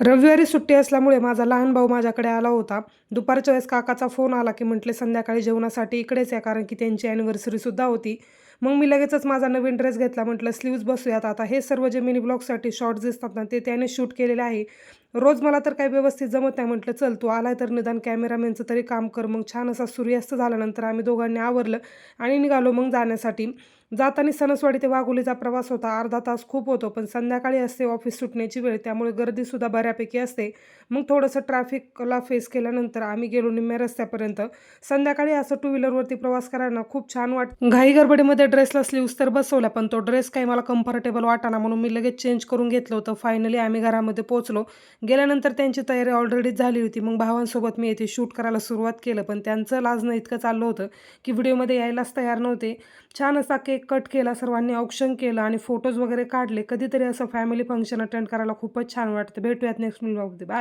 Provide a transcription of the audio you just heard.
रविवारी सुट्टी असल्यामुळे माझा लहान भाऊ माझ्याकडे आला होता. दुपारच्या वेळेस काकाचा फोन आला की म्हटले संध्याकाळी जेवणासाठी इकडेच या कारण की त्यांची ॲनिव्हर्सरीसुद्धा होती. मग मी लगेचच माझा नवीन ड्रेस घेतला. म्हटलं स्लीव्ज बसूयात आता. हे सर्व जे मिनी ब्लॉगसाठी शॉर्ट्स दिसतात ना ते त्याने शूट केलेले आहे. रोज मला तर काही व्यवस्थित जमत नाही. म्हटलं चल तू आलाय तर निदान कॅमेरामॅनचं तरी काम कर. मग छान असा सूर्यास्त झाल्यानंतर आम्ही दोघांनी आवरलं आणि निघालो मग जाण्यासाठी. जाताना सणसवाडी ते वाघोलीचा प्रवास होता. अर्धा तास खूप होतो पण संध्याकाळी असते ऑफिस सुटण्याची वेळ त्यामुळे गर्दीसुद्धा बऱ्यापैकी असते. मग थोडंसं ट्रॅफिकला फेस केल्यानंतर आम्ही गेलो निम्म्या रस्त्यापर्यंत. संध्याकाळी असं टू व्हीलरवरती प्रवास करायला खूप छान वाट घाई गडबडीमध्ये ड्रेसला स्लीव्स तर बसवल्या पण तो ड्रेस काही मला कम्फर्टेबल वाटाना म्हणून मी लगेच चेंज करून घेतलं होतं. फायनली आम्ही घरामध्ये पोचलो गेल्यानंतर त्यांची तयारी ऑलरेडी झाली होती. मग भावांसोबत मी येथे शूट करायला सुरुवात केलं पण त्यांचं लाजणं इतकं चाललं होतं की व्हिडिओमध्ये यायलाच तयार नव्हते. छान असा केक कट केला सर्वांनी औक्षण केलं आणि फोटोज वगैरे काढले. कधीतरी असं फॅमिली फंक्शन अटेंड करायला खूपच छान वाटतं. भेटूयात नेक्स्ट मिलमध्ये बाय